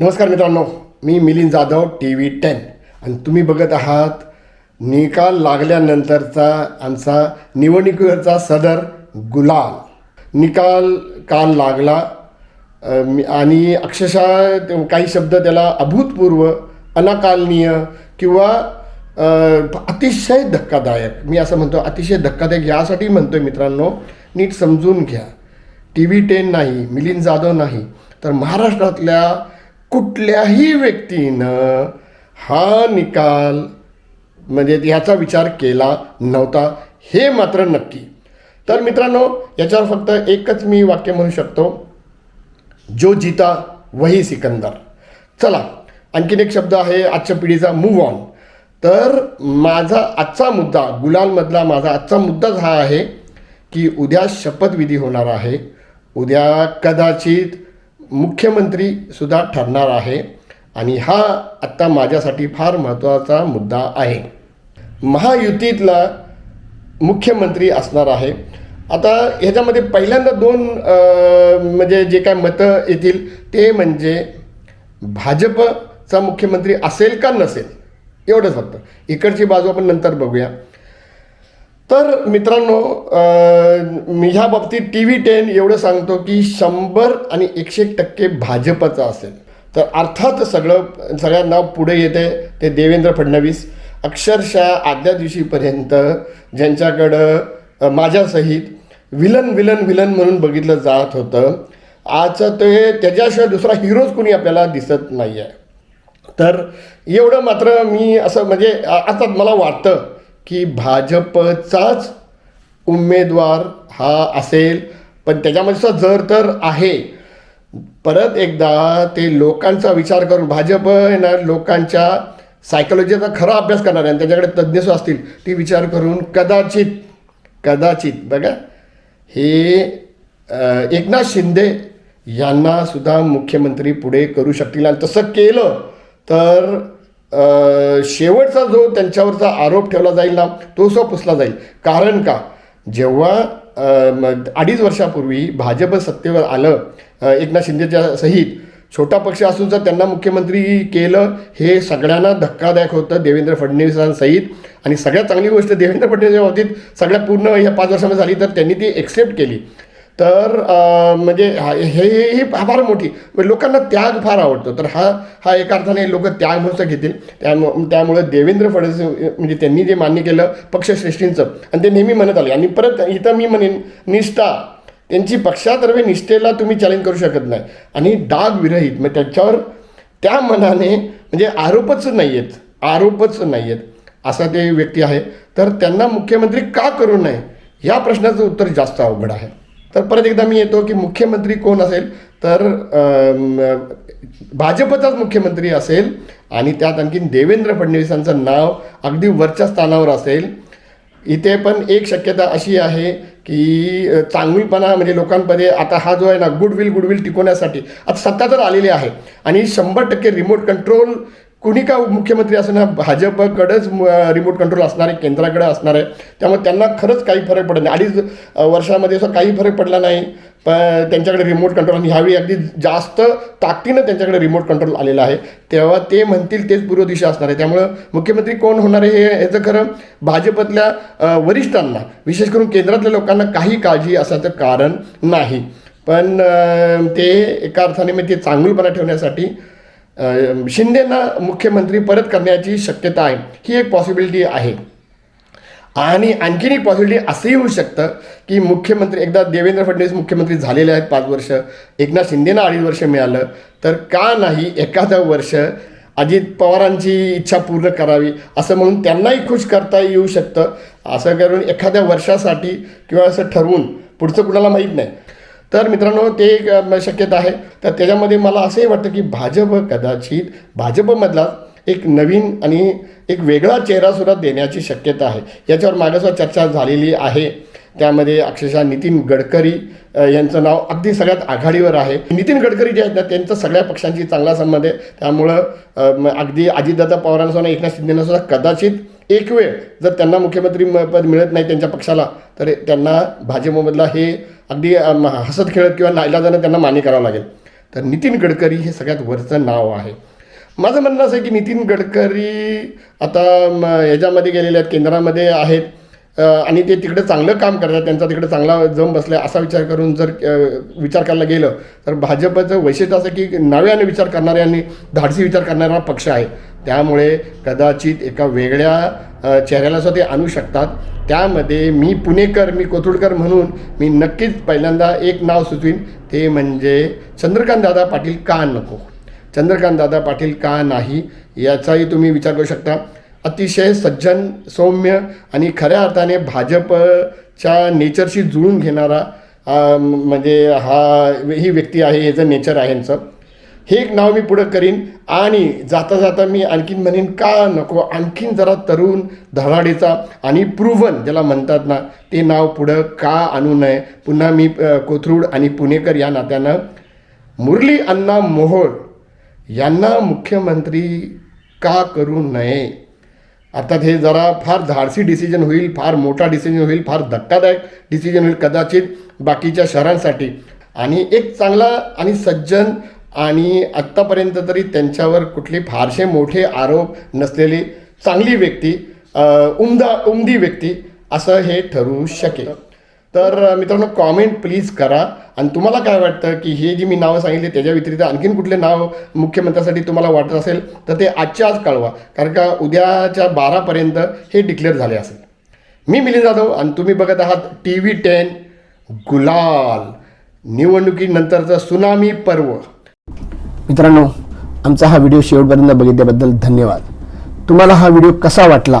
नमस्कार मित्रांनो मी Milind Jadhav T V ten. आणि तुम्ही बघत आहात निकाल लागल्यानंतरचा आमचा निवडणुकीवरचा सदर गुलाल. निकाल काल लागला आणि अक्षरशः काही शब्द त्याला अभूतपूर्व अनाकालनीय किंवा अतिशय धक्कादायक मी असं म्हणतो अतिशय धक्कादायक यासाठी म्हणतोय मित्रांनो नीट समजून घ्या. टी व्ही टेन नाही मिलिंद जाधव नाही तर महाराष्ट्रातल्या कुठल्याही व्यक्तीनं हा निकाल म्हणजे ह्याचा विचार केला नव्हता हे मात्र नक्की. तर मित्रांनो याच्यावर फक्त एकच मी वाक्य म्हणू शकतो. जो जिता वही सिकंदर. चला आणखीन एक शब्द आहे आजच्या पिढीचा मूव ऑन तर माझा आजचा मुद्दा गुलालमधला माझा आजचा मुद्दाच हा आहे की उद्या शपथविधी होणार आहे. उद्या कदाचित मुख्यमंत्री सुद्धा ठरणार आहे आणि हा आत्ता माझ्यासाठी फार महत्त्वाचा मुद्दा आहे. महायुतीतला मुख्यमंत्री असणार आहे. आता ह्याच्यामध्ये पहिल्यांदा दोन म्हणजे जे काय मतं येतील ते म्हणजे भाजपचा मुख्यमंत्री असेल का नसेल? एवढंच फक्त. इकडची बाजू आपण नंतर बघूया. तर मित्रांनो मी ह्या बाबतीत टी व्ही टेन एवढं सांगतो की शंभर आणि एकशे एक टक्के भाजपचं असेल. तर अर्थात सगळं सगळ्यांना पुढे येते ते देवेंद्र फडणवीस. अक्षरशः आदल्या दिवशीपर्यंत ज्यांच्याकडं माझ्यासहित विलन विलन विलन म्हणून बघितलं जात होतं आज ते त्याच्याशिवाय दुसरा हिरोज कोणी आपल्याला दिसत नाही आहे तर एवढं मात्र मी असं म्हणजे आता मला वाटतं की भाजपचाच उमेदवार हा असेल. पण त्याच्यामध्ये सुद्धा जर तर आहे. परत एकदा ते लोकांचा विचार करून भाजप येणार ना लोकांच्या सायकोलॉजीचा खरा अभ्यास करणार आहे आणि त्याच्याकडे तज्ज्ञ असतील ती विचार करून कदाचित कदाचित बघा हे एकनाथ शिंदे यांना सुद्धा मुख्यमंत्री पुढे करू शकतील. आणि तसं केलं तर शेवटचा जो त्यांच्यावरचा आरोप ठेवला जाईल ना तो सो पुसला जाईल. कारण का? जेव्हा अडीच वर्षापूर्वी भाजप सत्तेवर आलं एकनाथ शिंदेच्या सहित छोटा पक्ष असून जर त्यांना मुख्यमंत्री केलं हे सगळ्यांना धक्कादायक होतं देवेंद्र फडणवीसांसहित. आणि सगळ्यात चांगली गोष्ट देवेंद्र फडणवीस बाबतीत सगळ्यात पूर्ण या पाच वर्षामध्ये झाली तर त्यांनी ती एक्सेप्ट केली. तर म्हणजे हा- हे हे ही फार मोठी म्हणजे लोकांना त्याग फार आवडतो. तर हा हा एका अर्थाने लोक त्याग म्हणून घेतील. त्यामु त्यामुळे देवेंद्र फडणवीस म्हणजे त्यांनी जे मान्य केलं पक्षश्रेष्ठींचं आणि ते नेहमी म्हणत आले. आणि परत इथं मी म्हणेन निष्ठा. त्यांची पक्षातर्फे निष्ठेला तुम्ही चॅलेंज करू शकत नाही. आणि डाग विरहित मग त्याच्यावर त्या मनाने म्हणजे आरोपच नाही आहेत आरोपच नाही आहेत असा ते व्यक्ती आहे. तर त्यांना मुख्यमंत्री का करू नये? या प्रश्नाचं उत्तर जास्त अवघड आहे. तर परत एकदा मी येतो की मुख्यमंत्री कोण असेल? तर भाजपचाच मुख्यमंत्री असेल आणि त्यात आणखीन देवेंद्र फडणवीसांचं नाव अगदी वरच्या स्थानावर असेल. इथे पण एक शक्यता अशी आहे की चांगलीपणा चांगुलपणा म्हणजे लोकांमध्ये आता हा जो आहे ना गुडविल गुडविल टिकवण्यासाठी आता सत्ता तर आलेली आहे. आणि शंभर टक्के रिमोट कंट्रोल कुणी का मुख्यमंत्री असणार भाजपकडेच रिमोट कंट्रोल असणार आहे केंद्राकडे असणार आहे त्यामुळे त्यांना खरंच काही फरक पडत नाही. अडीच वर्षामध्ये असं काही फरक पडला नाही. पण त्यांच्याकडे रिमोट कंट्रोल आणि ह्यावेळी अगदी जास्त ताकदीनं त्यांच्याकडे रिमोट कंट्रोल आलेला आहे. तेव्हा ते म्हणतील तेच पूर्व दिशा असणार आहे. त्यामुळं मुख्यमंत्री कोण होणार आहे हे ह्याचं खरं भाजपतल्या वरिष्ठांना विशेष करून केंद्रातल्या लोकांना काही काळजी असायचं कारण नाही. पण ते एका अर्थाने म्हणजे ते चांगुलपणा ठेवण्यासाठी शिंदेना मुख्यमंत्री परत करण्याची शक्यता आहे. ही एक पॉसिबिलिटी आहे. आणि आणखीन एक पॉसिबिलिटी असंही होऊ शकतं की मुख्यमंत्री एकदा देवेंद्र फडणवीस मुख्यमंत्री झालेले आहेत पाच वर्ष एकनाथ शिंदेना अडीच वर्ष मिळालं तर का नाही एखादं वर्ष अजित पवारांची इच्छा पूर्ण करावी असं म्हणून त्यांनाही खुश करता येऊ शकतं. असं करून एखाद्या वर्षासाठी किंवा असं ठरवून पुढचं कुणाला माहीत नाही. तर मित्रांनो ते एक शक्यता आहे. तर त्याच्यामध्ये मला असंही वाटतं की भाजप कदाचित भाजपमधला एक नवीन आणि एक वेगळा चेहरासुद्धा देण्याची शक्यता आहे. याच्यावर मागासवर चर्चा झालेली आहे. त्यामध्ये अक्षरशः नितीन गडकरी यांचं नाव अगदी सगळ्यात आघाडीवर आहे. नितीन गडकरी जे आहेत ना त्यांचा सगळ्या पक्षांशी चांगला संबंध आहे. त्यामुळं अगदी अजितदादा पवारांसुद्धा एकनाथ शिंदेना सुद्धा कदाचित एक वेळ जर त्यांना मुख्यमंत्री म- पद मिळत नाही त्यांच्या पक्षाला तर त्यांना भाजपमधला हे अगदी हसत खेळत किंवा नाईलाजानं त्यांना मान्य करावं लागेल. तर नितीन गडकरी हे सगळ्यात वरचं नाव आहे. माझं म्हणणं असं आहे की नितीन गडकरी आता म, याच्यामध्ये गेलेले आहेत केंद्रामध्ये आहेत. आणि ते तिकडे चांगलं काम करतात त्यांचा तिकडे चांगला जम बसला असा विचार करून जर विचार करायला गेलं तर भाजपचं वैशिष्ट्य असं की नव्याने विचार करणारे आणि धाडसी विचार करणारा पक्ष आहे. त्यामुळे कदाचित एका वेगळ्या चेहऱ्याला सुद्धा ते आणू शकतात. त्यामध्ये मी पुणेकर मी कोथुडकर म्हणून मी नक्कीच पहिल्यांदा एक नाव सुचवीन ते म्हणजे चंद्रकांत दादा पाटील का नको? चंद्रकांत दादा पाटील का नाही? याचाही तुम्ही विचार करू शकता. अतिशय सज्जन सौम्य आणि खऱ्या अर्थाने भाजपच्या नेचरशी जुळून घेणारा म्हणजे हा ही व्यक्ती आहे हे जर नेचर आहे यांचं. हे एक नाव मी पुढं करीन आणि जाता जाता मी आणखीन म्हणेन का नको आणखीन जरा तरुण धडाडीचा आणि प्रूव्हन ज्याला म्हणतात ना ते नाव पुढं का आणू नये. पुन्हा मी कोथरूड आणि पुणेकर या नात्यानं मुरली अण्णा मोहोळ यांना मुख्यमंत्री का करू नये? अर्थात हे जरा फार धाडसी डिसिजन होईल फार मोठा डिसिजन होईल फार धक्कादायक डिसिजन होईल कदाचित बाकीच्या शहरांसाठी. आणि एक चांगला आणि सज्जन आणि आत्तापर्यंत तरी त्यांच्यावर कुठले फारसे मोठे आरोप नसलेली चांगली व्यक्ती उमदा उमदी व्यक्ती असं हे ठरू शकेल. तर मित्रांनो कॉमेंट प्लीज करा. आणि तुम्हाला काय वाटतं की हे जी मी नावं सांगितली त्याच्या व्यतिरिक्त आणखीन कुठले नाव मुख्यमंत्र्यासाठी तुम्हाला वाटत असेल तर ते आजच्या आज कळवा. कारण का उद्याच्या बारापर्यंत हे डिक्लेअर झाले असेल. मी मिलिंद जाधव आणि तुम्ही बघत आहात टी व्ही टेन गुलाल. निवडणुकीनंतरचं सुनामी पर्व. मित्रांनो आमचा हा व्हिडिओ शेवटपर्यंत बघितल्याबद्दल धन्यवाद. तुम्हाला हा व्हिडिओ कसा वाटला?